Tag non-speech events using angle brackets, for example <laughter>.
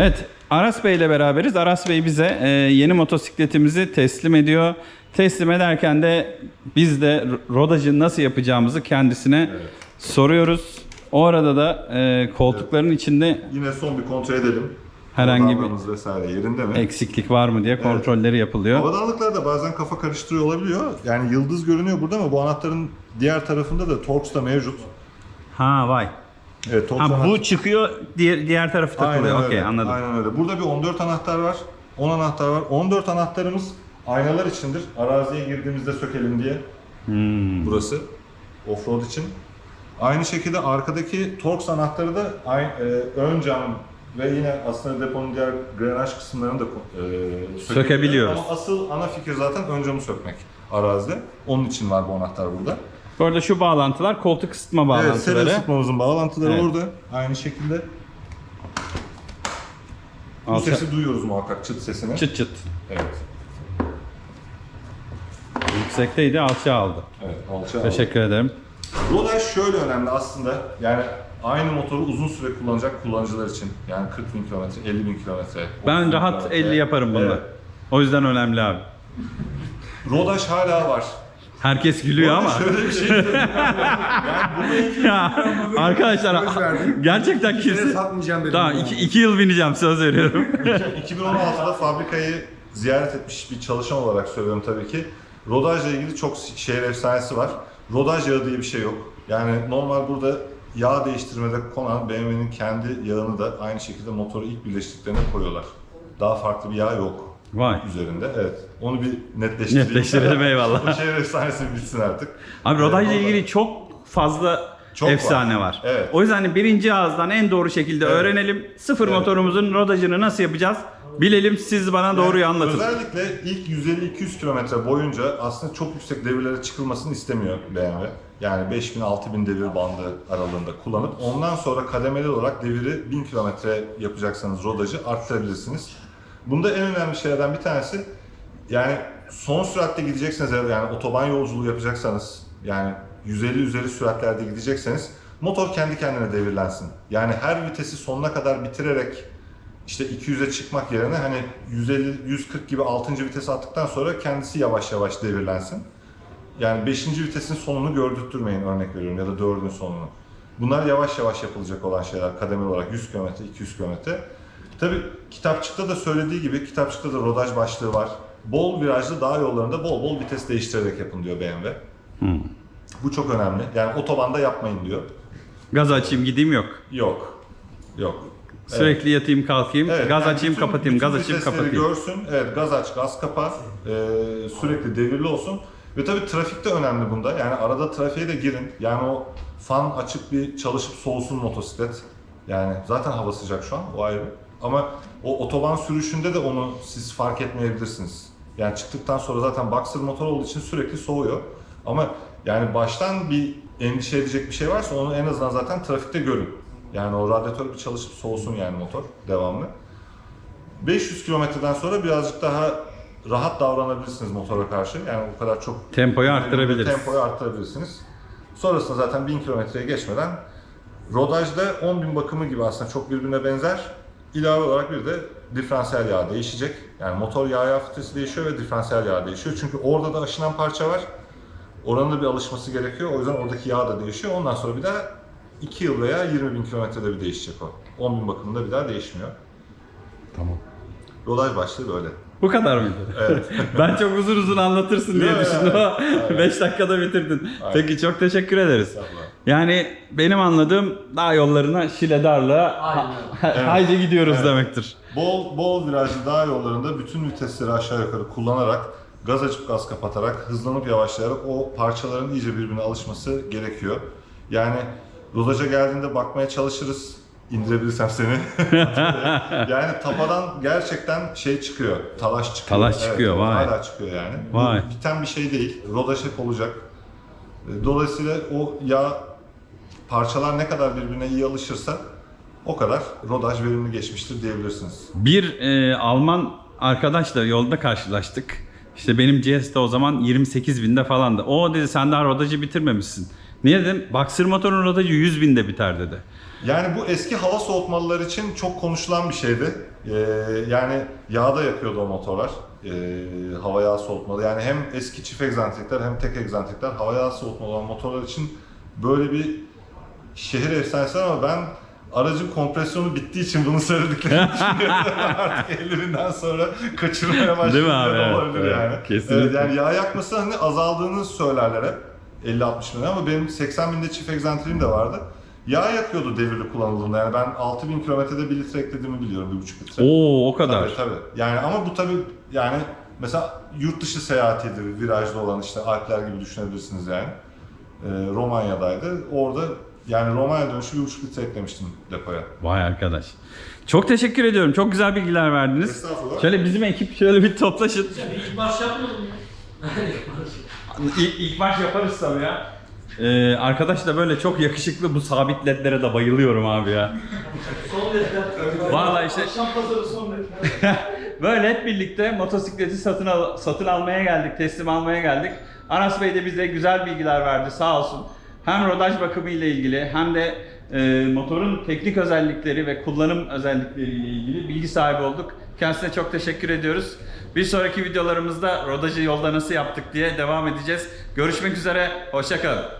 Evet, Aras Bey ile beraberiz. Aras Bey bize e, yeni motosikletimizi teslim ediyor. Teslim ederken de biz de ro- rodajı nasıl yapacağımızı kendisine soruyoruz. O arada da e, koltukların içinde Yine son bir kontrol edelim. Herhangi bir- Havadanlığımız vesaire yerinde mi? eksiklik var mı diye kontrolleri yapılıyor. Havadanlıklar da bazen kafa karıştırıyor olabiliyor. Yani yıldız görünüyor burada ama bu anahtarın diğer tarafında da Torx da mevcut. Ha vay. Evet, Torx Ha bu çıkıyor diğer diğer tarafı takılıyor. Aynen Okey öyle. anladım. Aynen öyle. Burada bir 14 anahtar var. 10 anahtar var. 14 anahtarımız aynalar içindir. Araziye girdiğimizde sökelim diye. Hmm. Burası. Offroad için. Aynı şekilde arkadaki Torx anahtarı da aynı, e, ön cam ve yine aslında deponun diğer grenaj kısımlarını da e, sökebiliyoruz. Sökebiliyoruz. Ama asıl ana fikir zaten ön camı sökmek arazide. Onun için var bu anahtar burada. Bu arada şu bağlantılar koltuk ısıtma Evet, bağlantıları. seri ısıtmamızın bağlantıları Evet. orada. Aynı şekilde. Bu Alça- sesi duyuyoruz muhakkak, çıt sesini. çıt çıt. Evet. Yüksekteydi alça aldı. Evet, alça Teşekkür ederim. Rodaj şöyle önemli aslında. Yani aynı motoru uzun süre kullanacak kullanıcılar için. Yani 40 bin kilometre, 50 bin kilometre. 30 Ben rahat kilometre. 50 yaparım bununla. Evet. O yüzden önemli abi. Rodaj hala var. Herkes gülüyor ama. Şöyle bir şey <laughs> ya arkadaşlar gerçekten kesin. satmayacağım dedim. Tamam 2 yıl bineceğim söz veriyorum. <laughs> 2016'da fabrikayı ziyaret etmiş bir çalışan olarak söylüyorum tabii ki. Rodajla ilgili çok şehir efsanesi var. Rodaj yağı diye bir şey yok. Yani normal burada yağ değiştirmede konan BMW'nin kendi yağını da aynı şekilde motoru ilk birleştiklerine koyuyorlar. Daha farklı bir yağ yok Vay. üzerinde. Evet. Onu bir netleştireyim. Netleştirelim, eyvallah. <laughs> Bu şehir efsanesi bitsin artık. Abi rodajla Evet, ilgili çok fazla Çok efsane var. var. Evet. O yüzden hani birinci ağızdan en doğru şekilde öğrenelim. Sıfır Evet. motorumuzun rodajını nasıl yapacağız? Bilelim siz bana doğruyu Yani anlatın. Özellikle ilk 150-200 kilometre boyunca aslında çok yüksek devirlere çıkılmasını istemiyor BMW. Yani 5000-6000 devir bandı aralığında kullanıp ondan sonra kademeli olarak deviri 1000 kilometre yapacaksanız rodajı arttırabilirsiniz. Bunda en önemli şeylerden bir tanesi yani son süratte gidecekseniz yani otoban yolculuğu yapacaksanız yani 150 üzeri süratlerde gidecekseniz motor kendi kendine devirlensin. Yani her vitesi sonuna kadar bitirerek işte 200'e çıkmak yerine hani 150 140 gibi 6. vites attıktan sonra kendisi yavaş yavaş devirlensin. Yani 5. vitesin sonunu gördürtmeyin örnek veriyorum ya da 4'ün sonunu. Bunlar yavaş yavaş yapılacak olan şeyler kademeli olarak 100 km, 200 km. Tabi kitapçıkta da söylediği gibi kitapçıkta da rodaj başlığı var. Bol virajlı dağ yollarında bol bol vites değiştirerek yapın diyor BMW. Bu çok önemli. Yani otobanda yapmayın diyor. Gaz açayım gideyim yok. Yok. Yok. Sürekli yatayım kalkayım, Evet, gaz yani açayım bütün- kapatayım, bütün gaz açayım vitesleri kapatayım. görsün, evet gaz aç, gaz kapa, e, sürekli devirli olsun. Ve tabii trafik de önemli bunda. Yani arada trafiğe de girin. Yani o fan açıp bir çalışıp soğusun motosiklet. Yani zaten hava sıcak şu an, o ayrı. Ama o otoban sürüşünde de onu siz fark etmeyebilirsiniz. Yani çıktıktan sonra zaten boxer motor olduğu için sürekli soğuyor. Ama yani baştan bir endişe edecek bir şey varsa onu en azından zaten trafikte görün. Yani o radyatör bir çalışıp soğusun yani motor devamlı. 500 kilometreden sonra birazcık daha rahat davranabilirsiniz motora karşı. Yani o kadar çok Tempoyu arttırabiliriz. Tempoyu arttırabilirsiniz. Sonrasında zaten 1000 kilometreye geçmeden rodajda 10.000 bakımı gibi aslında çok birbirine benzer. İlave olarak bir de diferansiyel yağ değişecek. Yani motor yağ yağ filtresi değişiyor ve diferansiyel yağ değişiyor. Çünkü orada da aşınan parça var. Oranın da bir alışması gerekiyor. O yüzden oradaki yağ da değişiyor. Ondan sonra bir daha 2 yıl veya 20 bin kilometrede bir değişecek o. 10 bin bakımında bir daha değişmiyor. Tamam. Rodaj başlığı böyle. Bu kadar mıydı? Evet. <laughs> ben çok uzun uzun anlatırsın diye düşündüm ama aynen. 5 dakikada bitirdin. Aynen. Peki çok teşekkür ederiz. Estağfurullah. Yani benim anladığım dağ yollarına Şile Darlığa ha- haydi gidiyoruz Evet. demektir. Bol bol virajlı dağ yollarında bütün vitesleri aşağı yukarı kullanarak, gaz açıp gaz kapatarak, hızlanıp yavaşlayarak o parçaların iyice birbirine alışması gerekiyor. Yani rodaja geldiğinde bakmaya çalışırız. indirebilirsem seni. <laughs> yani tapadan gerçekten şey çıkıyor. Talaş çıkıyor. Talaş çıkıyor, vay. Hala çıkıyor yani. Bu Vay. biten bir şey değil. Rodaj hep olacak. Dolayısıyla o yağ parçalar ne kadar birbirine iyi alışırsa o kadar rodaj verimli geçmiştir diyebilirsiniz. Bir e, Alman arkadaşla yolda karşılaştık. İşte benim CS de o zaman 28 binde falandı. O dedi sen daha rodajı bitirmemişsin. Niye dedim? Boxer motorun rodajı 100 binde biter dedi. Yani bu eski hava soğutmalılar için çok konuşulan bir şeydi. Ee, yani yağda yakıyordu o motorlar. Ee, hava yağı soğutmalı. Yani hem eski çift egzantrikler hem tek egzantrikler hava yağı soğutmalı olan motorlar için böyle bir şehir efsanesi ama ben aracın kompresyonu bittiği için bunu söylediklerini <laughs> düşünüyorum. Artık 50 binden sonra kaçırmaya başlıyor Değil mi abi? Evet, olabilir evet. yani. Kesinlikle. Evet, yani yağ yakması hani azaldığını söylerler hep. 50-60 bin ama benim 80 binde çift egzantriğim de vardı. Yağ yakıyordu devirli kullanıldığında. Yani ben 6000 kilometrede 1 litre eklediğimi biliyorum, 1,5 litre. Oo o kadar. Tabii tabii. Yani ama bu tabii yani mesela yurt dışı seyahatidir, virajda olan işte Alpler gibi düşünebilirsiniz yani. Ee, Romanya'daydı. Orada yani Romanya dönüşü 1,5 litre eklemiştim depoya. Vay arkadaş. Çok teşekkür ediyorum. Çok güzel bilgiler verdiniz. Estağfurullah. Şöyle bizim ekip şöyle bir toplaşın. İlk baş yapmadım ya. İlk baş. İlk, baş yaparız tabii ya. Ee, arkadaş da böyle çok yakışıklı bu sabit ledlere de bayılıyorum abi ya. Son ledler. Vallahi işte- Akşam pazarı son ledler. <laughs> Böyle hep birlikte motosikleti satın al- satın almaya geldik, teslim almaya geldik. Aras Bey de bize güzel bilgiler verdi sağ olsun. Hem rodaj bakımı ile ilgili hem de e, motorun teknik özellikleri ve kullanım özellikleri ile ilgili bilgi sahibi olduk. Kendisine çok teşekkür ediyoruz. Bir sonraki videolarımızda rodajı yolda nasıl yaptık diye devam edeceğiz. Görüşmek üzere, hoşçakalın.